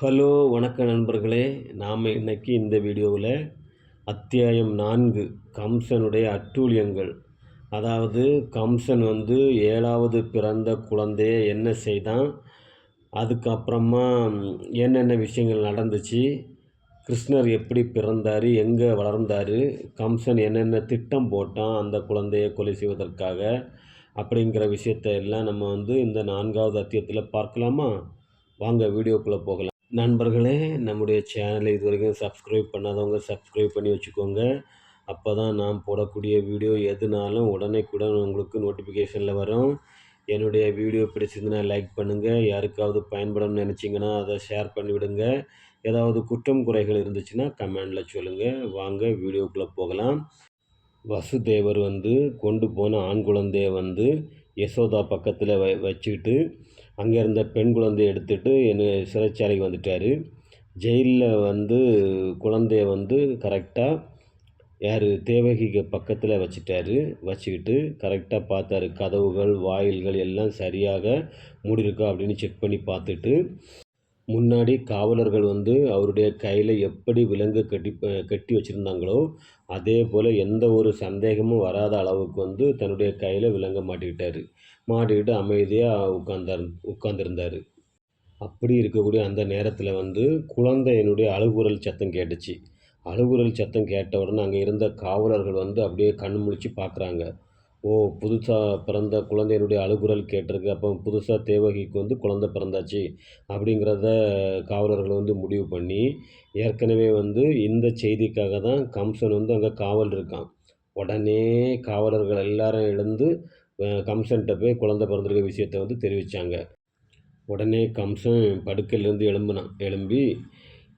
Hello வணக்க நண்பர்களே. நாம் இன்னைக்கு இந்த வீடியோவில் அத்தியாயம் நான்கு கம்சனுடைய அட்டூழியங்கள். அதாவது கம்சன் வந்து ஏழாவது பிறந்த குழந்தைய என்ன செய்தான் அதுக்கப்புறமா என்னென்ன விஷயங்கள் நடந்துச்சு கிருஷ்ணர் எப்படி பிறந்தார் எங்கே வளர்ந்தார் கம்சன் என்னென்ன திட்டம் போட்டான் அந்த குழந்தையை கொலை செய்வதற்காக அப்படிங்கிற விஷயத்தை எல்லாம் நம்ம வந்து இந்த நான்காவது அத்தியத்தில் பார்க்கலாமா? வாங்க வீடியோக்குள்ளே போகலாம். நண்பர்களே நம்முடைய சேனலை இது வரைக்கும் சப்ஸ்கிரைப் பண்ணாதவங்க சப்ஸ்கிரைப் பண்ணி வச்சுக்கோங்க. அப்போ தான் நான் போடக்கூடிய வீடியோ எதுனாலும் உடனே கூட உங்களுக்கு நோட்டிஃபிகேஷனில் வரும். என்னுடைய வீடியோ பிடிச்சிருந்துன்னா லைக் பண்ணுங்கள் யாருக்காவது பயன்படணும்னு நினச்சிங்கன்னா அதை ஷேர் பண்ணிவிடுங்க. ஏதாவது குற்றம் குறைகள் இருந்துச்சுன்னா கமெண்டில் சொல்லுங்கள் வாங்க வீடியோக்குள்ளே போகலாம். வசுதேவர் வந்து கொண்டு போன ஆண் குழந்தைய வந்து யசோதா பக்கத்தில் வ வச்சுக்கிட்டு அங்கே இருந்த பெண் குழந்தைய எடுத்துகிட்டு என்ன சிறைச்சாலைக்கு வந்துட்டார். ஜெயிலில் வந்து குழந்தைய வந்து கரெக்டாக யார் தேவகிக்கு பக்கத்தில் வச்சுட்டாரு. வச்சுக்கிட்டு கரெக்டாக பார்த்தாரு. கதவுகள் வாயில்கள் எல்லாம் சரியாக மூடியிருக்கா அப்படின்னு செக் பண்ணி பார்த்துட்டு முன்னாடி காவலர்கள் வந்து அவருடைய கையில் எப்படி விலங்கு கட்டி கட்டி வச்சுருந்தாங்களோ அதே போல் எந்த ஒரு சந்தேகமும் வராத அளவுக்கு வந்து தன்னுடைய கையில் விலங்க மாட்டிக்கிட்டார். மாட்டிக்கிட்டு அமைதியாக உட்காந்தார் உட்காந்துருந்தார் அப்படி இருக்கக்கூடிய அந்த நேரத்தில் வந்து குழந்தையினுடைய அழுகுரல் சத்தம் கேட்டுச்சு. அழுகுரல் சத்தம் கேட்ட உடனே அங்கே இருந்த காவலர்கள் வந்து அப்படியே கண் முழிச்சு பார்க்குறாங்க ஓ புதுசாக பிறந்த குழந்தையினுடைய அழுகுரல் கேட்டிருக்கு. அப்போ புதுசாக தேவகிக்கு வந்து குழந்த பிறந்தாச்சு அப்படிங்கிறத காவலர்கள் வந்து முடிவு பண்ணி ஏற்கனவே வந்து இந்த செய்திக்காக தான் கம்சன் வந்து அங்கே காவல் இருக்கான். உடனே காவலர்கள் எல்லாரும் எழுந்து கம்சன்கிட்ட போய் குழந்த பிறந்திருக்க விஷயத்த வந்து தெரிவித்தாங்க உடனே கம்சன் படுக்கையிலேருந்து எழும்பினான் எழும்பி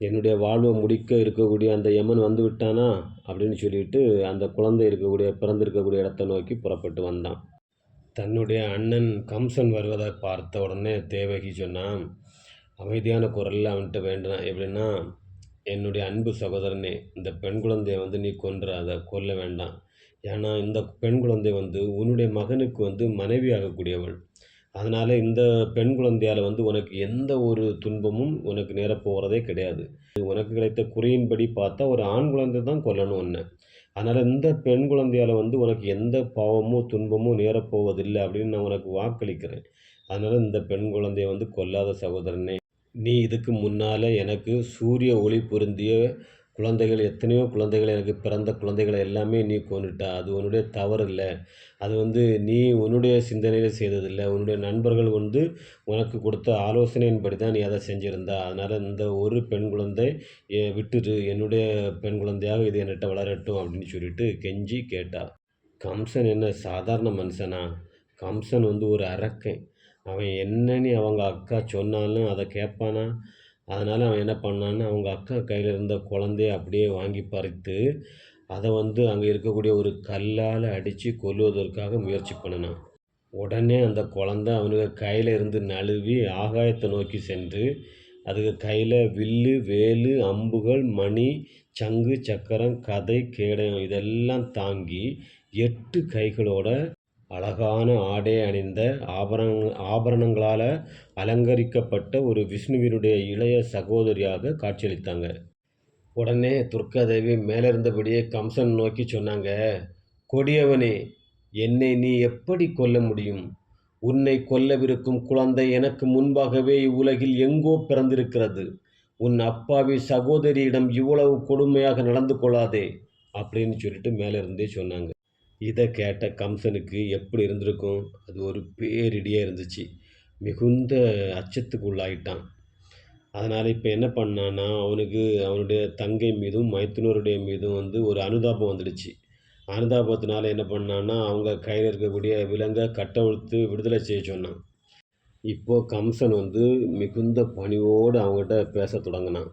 என்னுடைய வாழ்வை முடிக்க இருக்கக்கூடிய அந்த யமன் வந்து விட்டானா அப்படின்னு சொல்லிட்டு அந்த குழந்தை இருக்கக்கூடிய பிறந்திருக்கக்கூடிய இடத்தை நோக்கி புறப்பட்டு வந்தான். தன்னுடைய அண்ணன் கம்சன் வருவதை பார்த்த உடனே தேவகி சொன்னான் அமைதியான குரலில் அவன்கிட்ட வேண்டாம் எப்படின்னா என்னுடைய அன்பு சகோதரனே இந்த பெண் குழந்தையை வந்து நீ கொன்றாத கொல்ல வேண்டாம். ஏன்னா இந்த பெண் குழந்தை வந்து உன்னுடைய மகனுக்கு வந்து மனைவி ஆகக்கூடியவள் அதனால் இந்த பெண் குழந்தையால் வந்து உனக்கு எந்த ஒரு துன்பமும் உனக்கு நேரப்போகிறதே கிடையாது. உனக்கு கிடைத்த குறியின்படி பார்த்தா ஒரு ஆண் குழந்தை தான் கொல்லணும் ஒன்று அதனால் இந்த பெண் குழந்தையால் வந்து உனக்கு எந்த பாவமோ துன்பமோ நேரப்போவதில்லை அப்படின்னு நான் உனக்கு வாக்களிக்கிறேன். அதனால் இந்த பெண் குழந்தைய வந்து கொல்லாத சகோதரனே நீ இதுக்கு முன்னால் எனக்கு சூரிய ஒளி பொருந்திய குழந்தைகள் எத்தனையோ குழந்தைகள் எனக்கு பிறந்த குழந்தைகளை எல்லாமே நீ கொண்டுட்ட அது உன்னுடைய தவறு இல்லை அது வந்து நீ உன்னுடைய சிந்தனையில் செய்ததில்லை. உன்னுடைய நண்பர்கள் வந்து உனக்கு கொடுத்த ஆலோசனையின்படி தான் நீ அதை செஞ்சுருந்தா. அதனால் இந்த ஒரு பெண் குழந்தை விட்டுரு. என்னுடைய பெண் குழந்தையாக இது என்கிட்ட வளரட்டும் அப்படின்னு சொல்லிட்டு கெஞ்சி கேட்டா. கம்சன் என்ன சாதாரண மனுஷனா? கம்சன் வந்து ஒரு அரக்கன். அவன் என்னன்னு அவங்க அக்கா சொன்னாலும் அதை கேட்பானா? அதனால் அவன் என்ன பண்ணான்னு அவங்க அக்கா கையில் இருந்த குழந்தைய அப்படியே வாங்கி பறித்து அதை வந்து அங்கே இருக்கக்கூடிய ஒரு கல்லால் அடித்து கொல்லுவதற்காக முயற்சி பண்ணினான். உடனே அந்த குழந்த அவனுக்கு கையில் இருந்து நழுவி ஆகாயத்தை நோக்கி சென்று அதுக்கு கையில் வில்லு வேலு அம்புகள் மணி சங்கு சக்கரம் கதை கேடயம் இதெல்லாம் தாங்கி எட்டு கைகளோட அழகான ஆடை அணிந்த ஆபரண ஆபரணங்களால் அலங்கரிக்கப்பட்ட ஒரு விஷ்ணுவினுடைய இளைய சகோதரியாக காட்சியளித்தாங்க. உடனே துர்காதேவி மேலிருந்தபடியே கம்சன் நோக்கி சொன்னாங்க கொடியவனே என்னை நீ எப்படி கொல்ல முடியும்? உன்னை கொல்லவிருக்கும் குழந்தை எனக்கு முன்பாகவே இவ்வுலகில் எங்கோ பிறந்திருக்கிறது. உன் அப்பாவி சகோதரியிடம் இவ்வளவு கொடுமையாக நடந்து கொள்ளாதே அப்படின்னு சொல்லிட்டு மேலிருந்தே சொன்னாங்க. இதை கேட்ட கம்சனுக்கு எப்படி இருந்திருக்கும்? அது ஒரு பேரிடியாக இருந்துச்சு. மிகுந்த அச்சத்துக்கு உள்ளாயிட்டான் அதனால் இப்போ என்ன பண்ணான்னா அவனுக்கு அவனுடைய தங்கை மீதும் மைத்துனருடைய மீதும் வந்து ஒரு அனுதாபம் வந்துடுச்சு. அனுதாபத்தினால என்ன பண்ணான்னா அவங்க கையில் இருக்கக்கூடிய விலங்கை கட்டவிழ்த்து விடுதலை செய்ய சொன்னான். இப்போது கம்சன் வந்து மிகுந்த பணிவோடு அவங்ககிட்ட பேச தொடங்கினான்.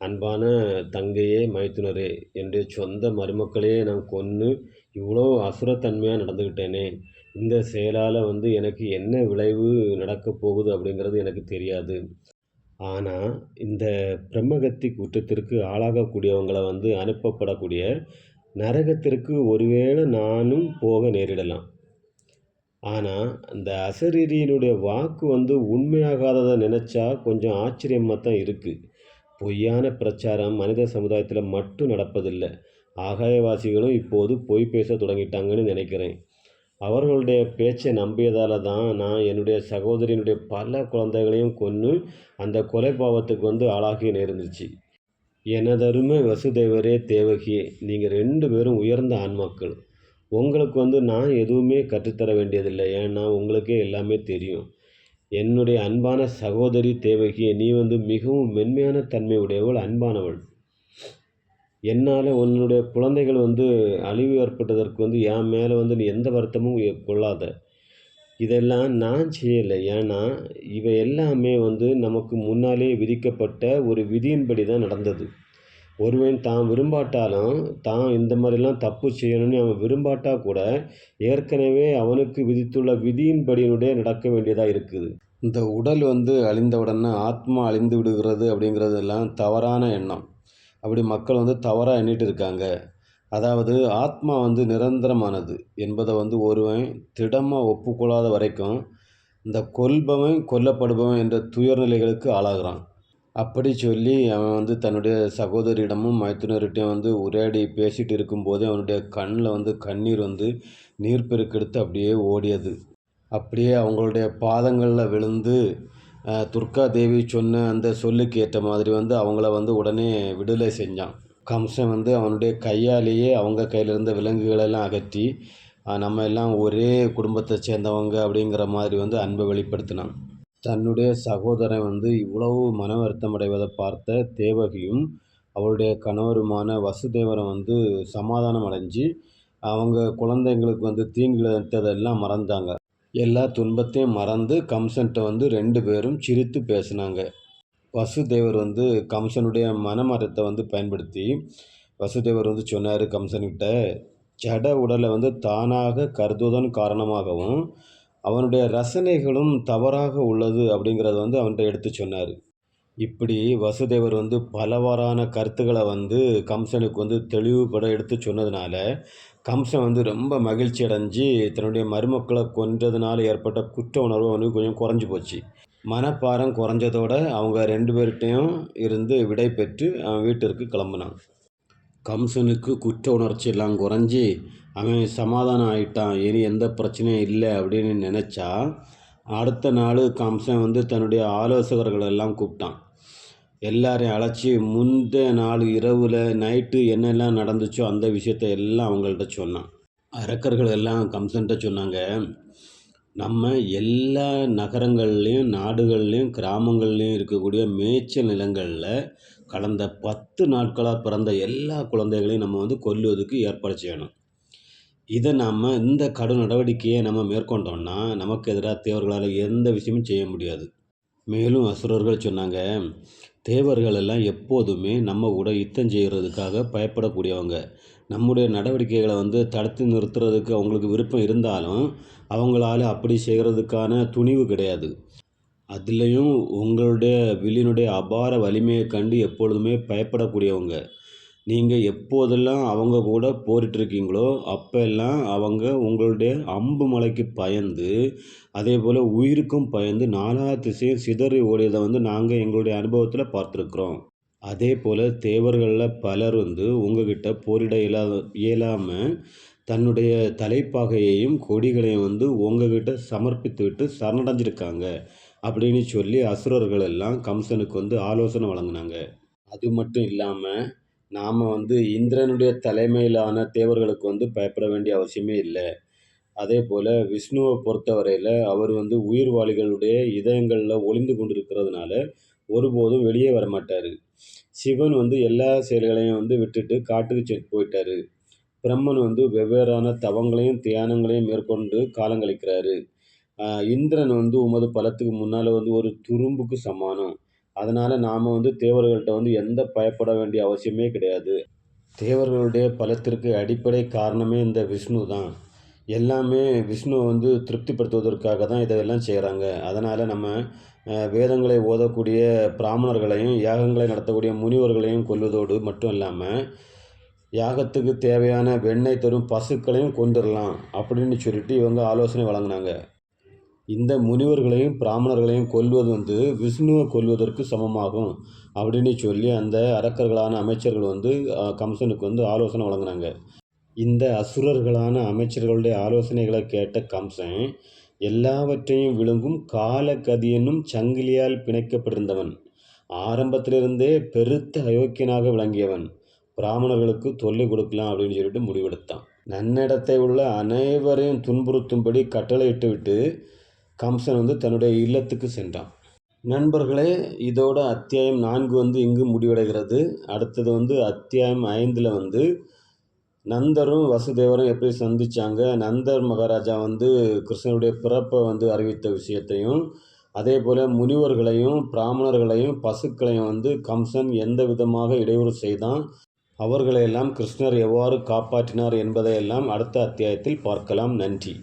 அன்பான தங்கையே மைத்துனரே என்னுடைய சொந்த மருமக்களையே நான் கொன்று இவ்வளோ அசுரத்தன்மையாக நடந்துக்கிட்டேனே இந்த செயலால் வந்து எனக்கு என்ன விளைவு நடக்கப் போகுது அப்படிங்கிறது எனக்கு தெரியாது. ஆனால் இந்த பிரம்மகத்தி குற்றத்திற்கு ஆளாகக்கூடியவங்களை வந்து அனுப்பப்படக்கூடிய நரகத்திற்கு ஒருவேளை நானும் போக நேரிடலாம். ஆனால் அந்த அசரீரியனுடைய வாக்கு வந்து உண்மையாகாததை நினச்சா கொஞ்சம் ஆச்சரியமாக தான் இருக்குது பொய்யான பிரச்சாரம் மனித சமுதாயத்தில் மட்டும் நடப்பதில்லை. ஆகாயவாசிகளும் இப்போது பொய் பேச தொடங்கிட்டாங்கன்னு நினைக்கிறேன். அவர்களுடைய பேச்சை நம்பியதால் தான் நான் என்னுடைய சகோதரியினுடைய பல குழந்தைகளையும் கொன்று அந்த கொலை பாவத்துக்கு வந்து ஆளாகி நேர்ந்துச்சு. எனதருமை வசுதேவரே தேவகியே நீங்கள் ரெண்டு பேரும் உயர்ந்த ஆன்மாக்கள் உங்களுக்கு வந்து நான் எதுவுமே கற்றுத்தர வேண்டியதில்லை. ஏன்னா உங்களுக்கே எல்லாமே தெரியும். என்னுடைய அன்பான சகோதரி தேவகியை நீ வந்து மிகவும் மென்மையான தன்மை உடையவள் அன்பானவள். என்னால் உன்னுடைய குழந்தைகள் வந்து அழிவு ஏற்பட்டதற்கு வந்து என் மேலே வந்து நீ எந்த வருத்தமும் கொள்ளாத. இதெல்லாம் நான் செய்யலை. ஏன்னா இவை எல்லாமே வந்து நமக்கு முன்னாலே விதிக்கப்பட்ட ஒரு விதியின்படி தான் நடந்தது. ஒருவன் தான் விரும்பாட்டாலும் தான் இந்த மாதிரிலாம் தப்பு செய்யணும்னு அவன் விரும்பாட்டா கூட ஏற்கனவே அவனுக்கு விதித்துள்ள விதியின்படியினுடைய நடக்க வேண்டியதாக இருக்குது. இந்த உடல் வந்து அழிந்தவுடனே ஆத்மா அழிந்து விடுகிறது அப்படிங்கிறதெல்லாம் தவறான எண்ணம். அப்படி மக்கள் வந்து தவறாக எண்ணிட்டு இருக்காங்க. அதாவது ஆத்மா வந்து நிரந்தரமானது என்பதை வந்து ஒருவன் திடமாக ஒப்புக்கொள்ளாத வரைக்கும் இந்த கொல்பவன் கொல்லப்படுபவன் என்ற துயர்நிலைகளுக்கு ஆளாகிறான். அப்படி சொல்லி அவன் வந்து தன்னுடைய சகோதரியிடமும் மைத்துனர்கிட்டையும் வந்து உரையாடி பேசிட்டு இருக்கும்போதே அவனுடைய கண்ணில் வந்து கண்ணீர் வந்து நீர் பெருக்கெடுத்து அப்படியே ஓடியது. அப்படியே அவங்களுடைய பாதங்களில் விழுந்து துர்கா தேவி சொன்ன அந்த சொல்லுக்கு ஏற்ற மாதிரி வந்து அவங்கள வந்து உடனே விடுதலை செஞ்சான். கம்சன் வந்து அவனுடைய கையாலேயே அவங்க கையில் இருந்த விலங்குகளெல்லாம் அகற்றி நம்ம எல்லாம் ஒரே குடும்பத்தை சேர்ந்தவங்க அப்படிங்கிற மாதிரி வந்து அன்பை வெளிப்படுத்தினான். தன்னுடைய சகோதரன் வந்து இவ்வளவு மன வருத்தம் அடைவதை பார்த்த தேவகியும் அவளுடைய கணவருமான வசுதேவரும் வந்து சமாதானம் அடைஞ்சு அவங்க குழந்தைங்களுக்கு வந்து தீங்கிழைத்ததெல்லாம் மறந்தாங்க. எல்லா துன்பத்தையும் மறந்து கம்சன்ட்ட வந்து ரெண்டு பேரும் சிரித்து பேசினாங்க. வசுதேவர் வந்து கம்சனுடைய மனமரத்தை வந்து பயன்படுத்தி வசுதேவர் வந்து சொன்னார் கம்சன்கிட்ட ஜட உடலை வந்து தானாக கருதுவதன் காரணமாகவும் அவனுடைய ரசனைகளும் தவறாக உள்ளது அப்படிங்கிறத வந்து அவன்கிட்ட எடுத்து சொன்னார். இப்படி வசுதேவர் வந்து பலவாறான கருத்துக்களை வந்து கம்சனுக்கு வந்து தெளிவுபட எடுத்து சொன்னதுனால கம்சன் வந்து ரொம்ப மகிழ்ச்சி அடைஞ்சு தன்னுடைய மருமக்களை கொன்றதுனால ஏற்பட்ட குற்ற உணர்வு அவனுக்கு கொஞ்சம் குறைஞ்சி போச்சு. மனப்பாரம் குறைஞ்சதோட அவங்க ரெண்டு பேர்கிட்டையும் இருந்து விடை பெற்று அவன் வீட்டிற்கு கிளம்புனான். கம்சனுக்கு குற்ற உணர்ச்சி எல்லாம் குறைஞ்சி அவன் சமாதானம் ஆயிட்டான் இனி எந்த பிரச்சனையும் இல்லை அப்படின்னு நினச்சா அடுத்த நாள் கம்சன் வந்து தன்னுடைய ஆலோசகர்கள் எல்லாம் கூப்பிட்டான். எல்லாரையும் அழைச்சி முந்தைய நாள் இரவில் நைட்டு என்னெல்லாம் நடந்துச்சோ அந்த விஷயத்தை எல்லாம் அவங்கள்ட்ட சொன்னான். அரக்கர்கள் எல்லாம் கம்சன்ட்ட சொன்னாங்க நம்ம எல்லா நகரங்கள்லேயும் நாடுகள்லேயும் கிராமங்கள்லேயும் இருக்கக்கூடிய மேய்ச்சல் நிலங்களில் கடந்த பத்து நாட்களாக பிறந்த எல்லா குழந்தைகளையும் நம்ம வந்து கொல்லுவதற்கு ஏற்பாடு செய்யணும். இதை நாம் இந்த கடும் நடவடிக்கையை நம்ம மேற்கொண்டோம்னா நமக்கு எதிராக தேவர்களால் எந்த விஷயமும் செய்ய முடியாது. மேலும் அசுரர்கள் சொன்னாங்க தேவர்கள் எல்லாம் எப்போதுமே நம்ம கூட யுத்தம் செய்கிறதுக்காக பயப்படக்கூடியவங்க. நம்முடைய நடவடிக்கைகளை வந்து தடுத்து நிறுத்துறதுக்கு அவங்களுக்கு விருப்பம் இருந்தாலும் அவங்களால அப்படி செய்கிறதுக்கான துணிவு கிடையாது. அதுலேயும் உங்களுடைய வில்லினுடைய அபார வலிமையை கண்டு எப்பொழுதுமே பயப்படக்கூடியவங்க. நீங்கள் எப்போதெல்லாம் அவங்க கூட போரிட்டு இருக்கீங்களோ அப்போல்லாம் அவங்க உங்களுடைய அம்பு மலைக்கு பயந்து அதே போல் உயிருக்கும் பயந்து நாலா திசையும் சிதறி ஓடியதை வந்து நாங்கள் எங்களுடைய அனுபவத்தில் பார்த்துருக்குறோம். அதே போல் தேவர்களில் பலர் வந்து உங்ககிட்ட போரிட இயலாத இயலாமல் தன்னுடைய தலைப்பாகையையும் கொடிகளையும் வந்து உங்ககிட்ட சமர்ப்பித்துவிட்டு சரணடைஞ்சிருக்காங்க அப்படின்னு சொல்லி அசுரர்கள் எல்லாம் கம்சனுக்கு வந்து ஆலோசனை வழங்கினாங்க. அது மட்டும் இல்லாமல் நாம் வந்து இந்திரனுடைய தலைமையிலான தேவர்களுக்கு வந்து பயப்பட வேண்டிய அவசியமே இல்லை. அதே போல் விஷ்ணுவை பொறுத்தவரையில் அவர் வந்து உயிர்வாளிகளுடைய இதயங்களில் ஒளிந்து கொண்டிருக்கிறதுனால ஒருபோதும் வெளியே வர மாட்டார் சிவன் வந்து எல்லா செயல்களையும் வந்து விட்டுட்டு காட்டுக்கு செ போயிட்டாரு. பிரம்மன் வந்து வெவ்வேறான தவங்களையும் தியானங்களையும் மேற்கொண்டு காலங்கழிக்கிறாரு இந்திரன் வந்து உமது பலத்துக்கு முன்னால் வந்து ஒரு துரும்புக்கு சமானம். அதனால் நாம் வந்து தேவர்கள்ட்ட வந்து எந்த பயப்பட வேண்டிய அவசியமே கிடையாது. தேவர்களுடைய பலத்திற்கு அடிப்படை காரணமே இந்த விஷ்ணு தான். எல்லாமே விஷ்ணு வந்து திருப்திப்படுத்துவதற்காக தான் இதெல்லாம் செய்கிறாங்க அதனால் நம்ம வேதங்களை ஓதக்கூடிய பிராமணர்களையும் யாகங்களை நடத்தக்கூடிய முனிவர்களையும் கொல்வதோடு மட்டும் இல்லாமல் யாகத்துக்கு தேவையான வெண்ணெய் தரும் பசுக்களையும் கொண்டுடலாம் அப்படின்னு சொல்லிட்டு இவங்க ஆலோசனை வழங்கினாங்க. இந்த முனிவர்களையும் பிராமணர்களையும் கொல்வது வந்து விஷ்ணுவை கொல்வதற்கு சமமாகும் அப்படின்னு சொல்லி அந்த அரக்கர்களான அமைச்சர்கள் வந்து கம்சனுக்கு வந்து ஆலோசனை வழங்கினாங்க. இந்த அசுரர்களான அமைச்சர்களுடைய ஆலோசனைகளை கேட்ட கம்சன் எல்லாவற்றையும் விழுங்கும் காலகதி என்னும் சங்கிலியால் பிணைக்கப்பட்டிருந்தவன். ஆரம்பத்திலிருந்தே பெருத்த அயோக்கியனாக விளங்கியவன். பிராமணர்களுக்கு தொல்லை கொடுக்கலாம் அப்படின்னு சொல்லிட்டு முடிவெடுத்தான். நன்னடத்தை உள்ள அனைவரையும் துன்புறுத்தும்படி கட்டளையிட்டு விட்டு கம்சன் வந்து தன்னுடைய இல்லத்துக்கு சென்றான். நண்பர்களே இதோட அத்தியாயம் நான்கு வந்து இங்கு முடிவடைகிறது. அடுத்தது வந்து அத்தியாயம் ஐந்தில் வந்து நந்தரும் வசுதேவரும் எப்படி சந்திச்சாங்க? நந்தர் மகாராஜா வந்து கிருஷ்ணனுடைய பிறப்பை வந்து அறிவித்த விஷயத்தையும் அதே போல் முனிவர்களையும் பிராமணர்களையும் பசுக்களையும் வந்து கம்சன் எந்த விதமாக இடையூறு செய்தான்? அவர்களையெல்லாம் கிருஷ்ணர் எவ்வாறு காப்பாற்றினார் என்பதையெல்லாம் அடுத்த அத்தியாயத்தில் பார்க்கலாம். நன்றி.